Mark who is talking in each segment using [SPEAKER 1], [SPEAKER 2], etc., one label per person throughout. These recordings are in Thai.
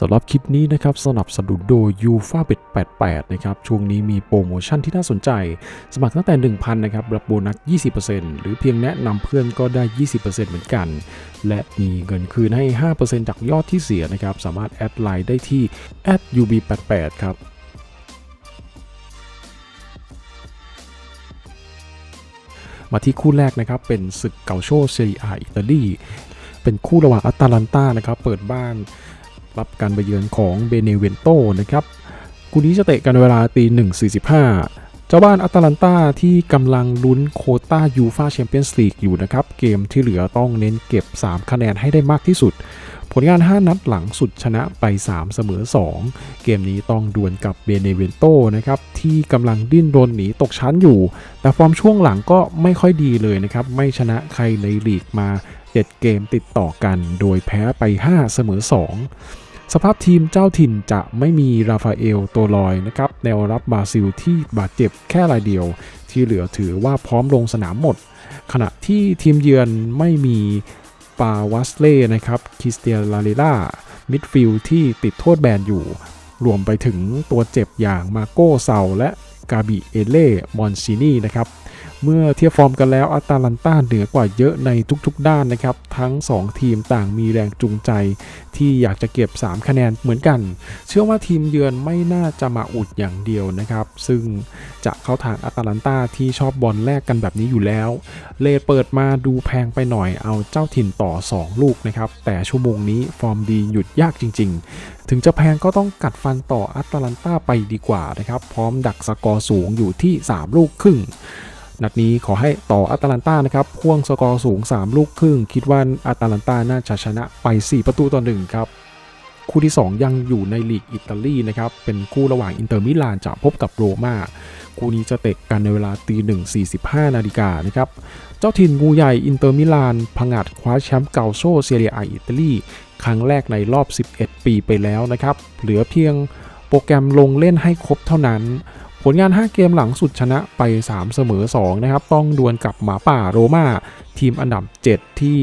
[SPEAKER 1] สำหรับคลิปนี้นะครับสนับสนุนโดย u f a b e t 88 นะครับ ช่วงนี้มีโปรโมชั่นที่น่าสนใจ สมัครตั้งแต่ 1,000 นะครับ รับโบนัส 20%หรือเพียงแนะนำเพื่อนก็ได้ 20%เหมือนกัน และมีเงินคืนให้ 5%จากยอดที่เสียนะครับ สามารถแอดไลน์ได้ที่ @ub88 ครับมาที่คู่แรกนะครับ เป็นศึกเกาโชเซียอิตาลี เป็นคู่ระหว่างอัตาลันตานะครับ เปิดบ้าน รับการไปเยือนของเบเนเวนโตนะครับคู่นี้จะเตะกันเวลาตี1.45เจ้าบ้านอัตาลันตาที่กำลังลุ้นโคต้ายูฟาแชมเปี้ยนส์ลีกอยู่นะครับ เกมที่เหลือต้องเน้นเก็บ 3 คะแนนให้ได้มากที่สุด ผลงาน 5 นัดหลังสุดชนะไป 3 เสมอ 2 เกมนี้ต้องดวลกับเบเนเวนโตนะครับ ที่กำลังดิ้นรนหนีตกชั้นอยู่ แต่ฟอร์มช่วงหลังก็ไม่ค่อยดีเลยนะครับ ไม่ชนะใครในลีกมา 7 เกมติดต่อกัน โดยแพ้ไป 5 เสมอ 2 สภาพทีมเจ้าถิ่นจะไม่มีราฟาเอลโตลอยนะครับแนวรับบราซิลที่บาดเจ็บแค่รายเดียว ที่เหลือถือว่าพร้อมลงสนามหมด ขณะที่ทีมเยือนไม่มีปาวัสเล่นะครับคริสเตียนลาเรล่ามิดฟิลด์ที่ติดโทษแบนอยู่ รวมไปถึงตัวเจ็บอย่างมาโก้เซาและกาบิเอเล่มอนซินีนะครับ เมื่อเทียบฟอร์มกันแล้วอัตาลันตาเหนือกว่าเยอะในทุกๆด้านนะครับ ทั้ง 2 ทีมต่างมีแรงจูงใจ ที่อยากจะเก็บ 3 คะแนนเหมือนกัน เชื่อว่าทีมเยือนไม่น่าจะมาอุดอย่างเดียวนะครับ ซึ่งจะเข้าทางอัตาลันตาที่ชอบบอลแลกกันแบบนี้อยู่แล้ว เลเปิดมาดูแพงไปหน่อยเอาเจ้าถิ่นต่อ 2 ลูกนะครับ แต่ชั่วโมงนี้ฟอร์มดีหยุดยากจริง ๆ ถึงจะแพงก็ต้องกัดฟันต่ออัตาลันตาไปดีกว่านะครับ พร้อมดักสกอร์สูงอยู่ที่ 3 ลูกครึ่ง นัดนี้ขอให้ต่ออัตแลนตานะครับพ่วงสกอร์สูง 3 ลูกครึ่ง คิดว่าอัตแลนตาน่าจะชนะไป 4 ประตูต่อ1ครับคู่ที่ 2 ยังอยู่ในลีกอิตาลีนะครับ เป็นคู่ระหว่างอินเตอร์มิลานจะพบกับโรม่าคู่นี้จะเตะกันในเวลาตีหนึ่ง45นาฬิกานะครับ เจ้าถิ่นงูใหญ่อินเตอร์มิลานพังอาจคว้าแชมป์เกาโซเซียเรียออิตาลีครั้งแรกในรอบ 11 ปีไปแล้วนะครับ เหลือเพียงโปรแกรมลงเล่นให้ครบเท่านั้น ผลงาน 5 เกมหลังสุดชนะไป 3 เสมอ 2 นะครับ ต้องดวลกับหมาป่าโรมาทีมอันดับ 7 ที่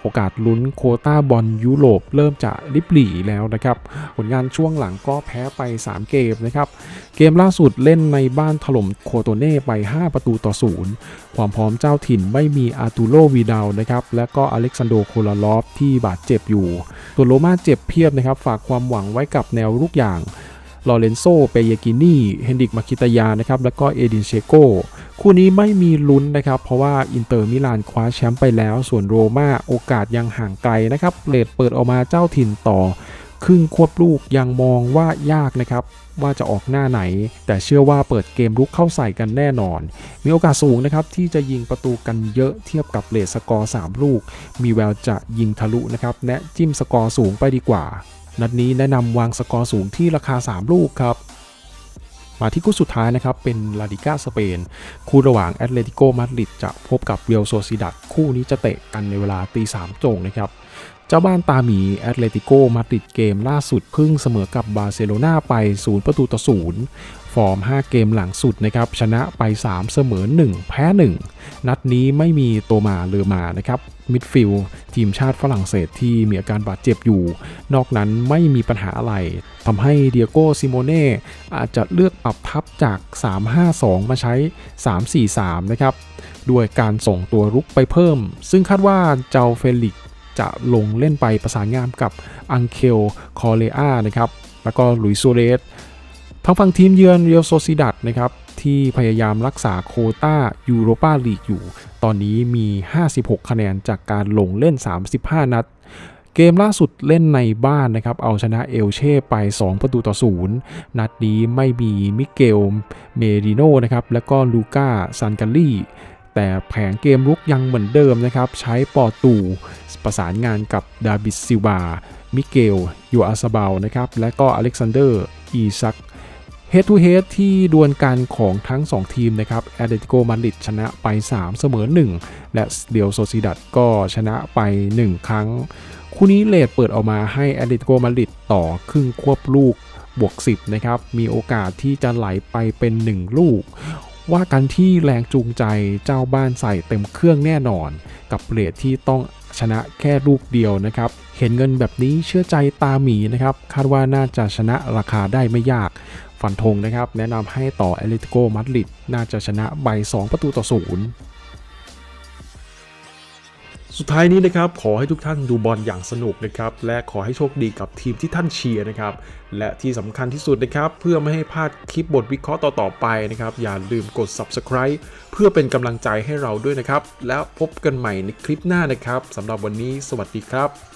[SPEAKER 1] โอกาสลุ้นโคต้าบอลยุโรปเริ่มจะริบหรี่แล้วนะครับ ผลงานช่วงหลังก็แพ้ไป 3 เกมนะครับ เกมล่าสุดเล่นในบ้านถล่มโคโตเน่ไป 5 ประตูต่อ0ความพร้อมเจ้าถิ่นไม่มีอาตูโรวีดาวนะครับ และก็อเล็กซานโดโคลาลอฟที่บาดเจ็บอยู่ ตัวโรมาเจ็บเพียบนะครับ ฝากความหวังไว้กับแนวลูกอย่าง ลอเรนโซ เปเยกินีเฮนดิก มาคิตายา นะครับ แล้วก็เอดินเชโก คู่นี้ไม่มีลุ้นนะครับ เพราะว่าอินเตอร์มิลานคว้าแชมป์ไปแล้ว ส่วนโรม่าโอกาสยังห่างไกลนะครับเลดเปิดออกมาเจ้าถิ่นต่อ ครึ่งควบลูกยังมองว่ายากนะครับว่าจะออกหน้าไหน แต่เชื่อว่าเปิดเกมลุกเข้าใส่กันแน่นอน มีโอกาสสูงนะครับ ที่จะยิงประตูกันเยอะเทียบกับเลทสกอร์ 3 ลูก มีแววจะยิงทะลุนะครับ แนะจิ้มสกอร์สูงไปดีกว่า นัดนี้แนะนำวางสกอร์สูงที่ราคา 3 ลูกครับมาที่คู่สุดท้ายนะครับ เป็นลาดิก้าสเปน คู่ระหว่างแอตเลติโกมาดริดจะพบกับเรียลโซซิดัดคู่นี้จะเตะกันในเวลาตีสามโจงนะครับ เจ้าบ้านตาหมีแอตเลติโกมาดริดเกมล่าสุดพิ่งเสมอกับบาร์เซโลนาไป 0 ประตูต่อ 0 ฟอร์ม 5 เกมหลังสุดนะครับ ชนะไป 3 เสมอ 1 แพ้ 1 นัดนี้ไม่มีโตมาเลอมานะครับ มิดฟิลด์ทีมชาติฝรั่งเศสที่มีอาการบาดเจ็บอยู่ นอกนั้นไม่มีปัญหาอะไรทำให้เดียโกซิโมเน่อาจจะเลือกปรับทับจาก 3-5-2 มาใช้ 3-4-3 นะครับ ด้วยการส่งตัวรุกไปเพิ่ม ซึ่งคาดว่าเจ้าเฟลิกจะลงเล่นไปประสานงานกับอังเคลคอเลอานะครับ แล้วก็หลุยส์โซเรสทางฝั่งทีมเยือนเรียลโซซิดัดนะครับ ที่พยายามรักษาโคต้ายูโรปาลีกอยู่ ตอนนี้มี 56 คะแนนจากการลงเล่น 35 นัด เกมล่าสุดเล่นในบ้านนะครับ เอาชนะเอลเช่ไป 2 ประตูต่อ 0 นัดนี้ไม่มีมิเกล เมริโนนะครับ แล้วก็ลูก้าซันกาลีแต่แผงเกมรุกยังเหมือนเดิมนะครับ ใช้ปอตูประสานงานกับดาบิดซิวา มิเกลยูอาซาบาลนะครับ และก็อเล็กซานเดอร์ อีซัก เฮดทูเฮดที่ดวลกันของทั้ง 2 ทีมนะครับแอตเลติโกมาดริดชนะไป 3 เสมอ 1 และเดียวโซซิดัดก็ชนะไป 1 ครั้ง คู่นี้เลดเปิดออกมาให้แอตเลติโกมาดริดต่อครึ่งควบลูกบวก 10 นะครับ มีโอกาสที่จะไหลไปเป็น 1 ลูก ว่ากันที่แรงจูงใจเจ้าบ้านใส่เต็มเครื่องแน่นอน กับเรทที่ต้องชนะแค่ลูกเดียวนะครับ เห็นเงินแบบนี้เชื่อใจตาหมีนะครับ คาดว่าน่าจะชนะราคาได้ไม่ยาก ฟันธงนะครับ แนะนำให้ต่อเอเลติโกมาดริดน่าจะชนะใบ 2 ประตูต่อศูนย์ สุดท้ายนี้นะครับขอให้ทุกท่านดูบอลอย่างสนุกนะครับและขอให้โชคดีกับทีมที่ท่านเชียร์นะครับและที่สำคัญที่สุดนะครับเพื่อไม่ให้พลาดคลิปบทวิเคราะห์ต่อๆไปนะครับอย่าลืมกด subscribe เพื่อเป็นกำลังใจให้เราด้วยนะครับแล้วพบกันใหม่ในคลิปหน้านะครับสำหรับวันนี้สวัสดีครับ